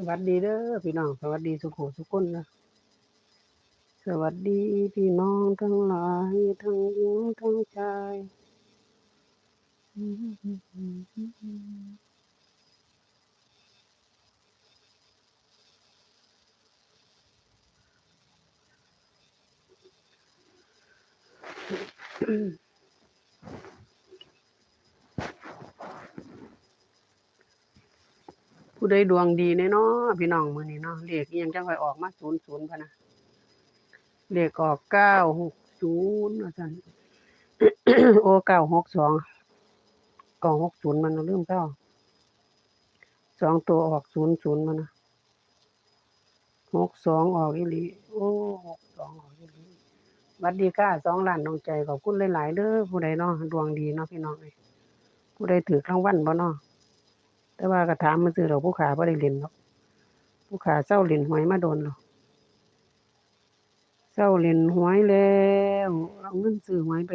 สวัสดีเด้อพี่น้อง สวัสดีสุขสุขคนนะสวัสดีพี่น้องทั้งหลายทั้งหญิงทั้งชาย ผู้ใดดวงดีเนาะพี่น้องมือนี้เนาะเลขยังจังค่อยออกมา00พะนะเลขออก960ว่าซั่นโอ้962 960มันลืมเก้าสองตัวออก00มันนะ62ออกอีหลีโอ้62องออกอีหลีหวัดดีค่ะ2ล้านดวงใจขอบคุณหลายๆเด้อผู้ใดเนาะดวงดีเนาะพี่น้องเอ้ยผู้ใดถูกรางวัลบ่เนาะ แต่ว่าก็ถามมันซื้อดอกผู้ขาบ่ได้เล่นหรอกผู้ขาเซาเล่นหวยมาโดนแล้วเซาเล่นหวยแล้วเอาเงินซื้อหวยไป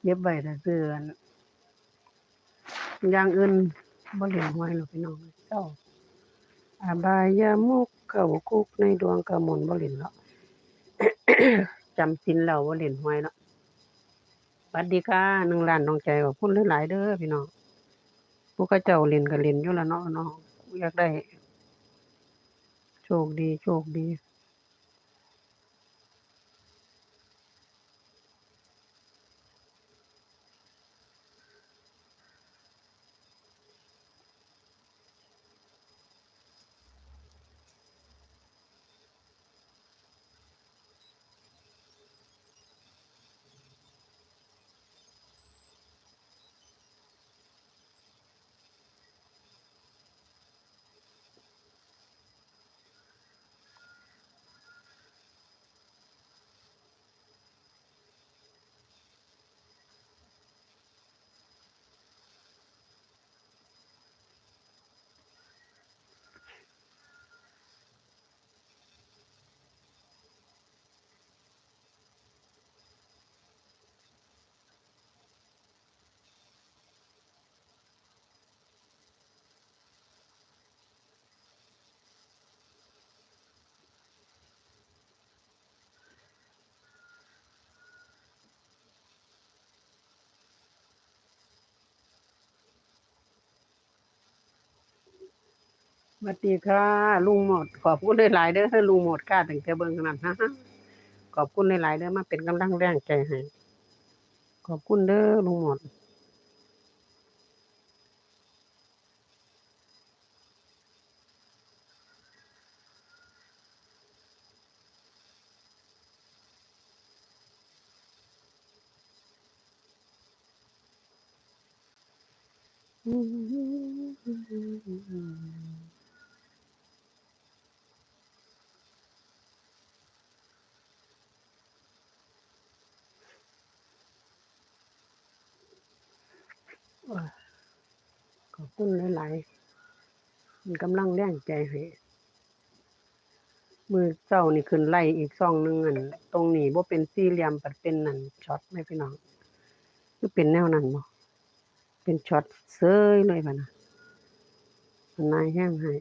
เก็บไว้ถ้าซื้ออันอย่างอื่นบ่เล่นหวยหรอกพี่น้องเซาอบายามุกเข้าคุกในดวงกระมนบ่เล่นแล้วจำศีลแล้วบ่เล่นหวยแล้วสวัสดีค่ะ1ล้านดวงใจขอบคุณหลายๆเด้อพี่น้อง ผู้ก็เจ้าเล่นก็เล่นอยู่ละเนาะเนาะอยากได้ โชคดี โชคดี สวัสดีค่ะ ลุงหมด ขอบคุณหลายๆเด้อลุงหมดค่ะถึงจะเบิ่งขนาดนะขอบคุณหลายๆเด้อมาเป็นกำลังแรงใจให้ขอบคุณเด้อลุงหมด ขอบคุณหลายๆมันกำลังแรงใจให้มือเจ้านี่ขึ้นไล่อีกซองหนึ่งอันตรงนี้บ่เป็นสี่เหลี่ยมปัดเป็นนั่นช็อตไหมพี่น้องคือเป็นแนวนั้นบ่เป็นช็อตเซยเลยบัดน่ะมันนายแห้งให้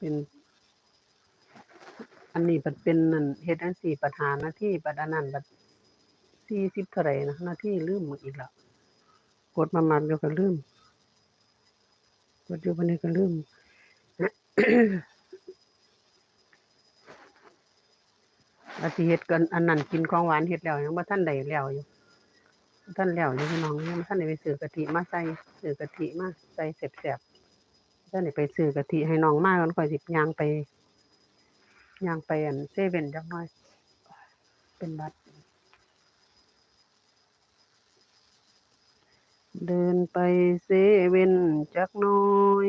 เป็น อันนี้ปัดเป็นนั่นเฮ็ดจั่งซี้ปัดหาหน้าที่ปัดอันนั้นปัด40เท่าใดนะนาที่ลืมอีกแล้วกดมามักเดี๋ยวก็ลืมกดอยู่บัดนี้ก็ลืมว่าสิเฮ็ดกันอันนั้นกินของหวานเฮ็ดแล้วยังบ่ทันได้แล้วอยู่บ่ทันแล้วอยู่พี่น้องยังบ่ทันได้ไปซื้อกะทิมาใส่ซื้อกะทิมาใส่แซ่บๆ บ่ทันได้ไปซื้อกะทิให้น้องมาก่อนค่อยสิย่างไปยางไปอันเซเว่นจักหน่อย เป็นบัตรเดินไปเซเว่นจักน้อย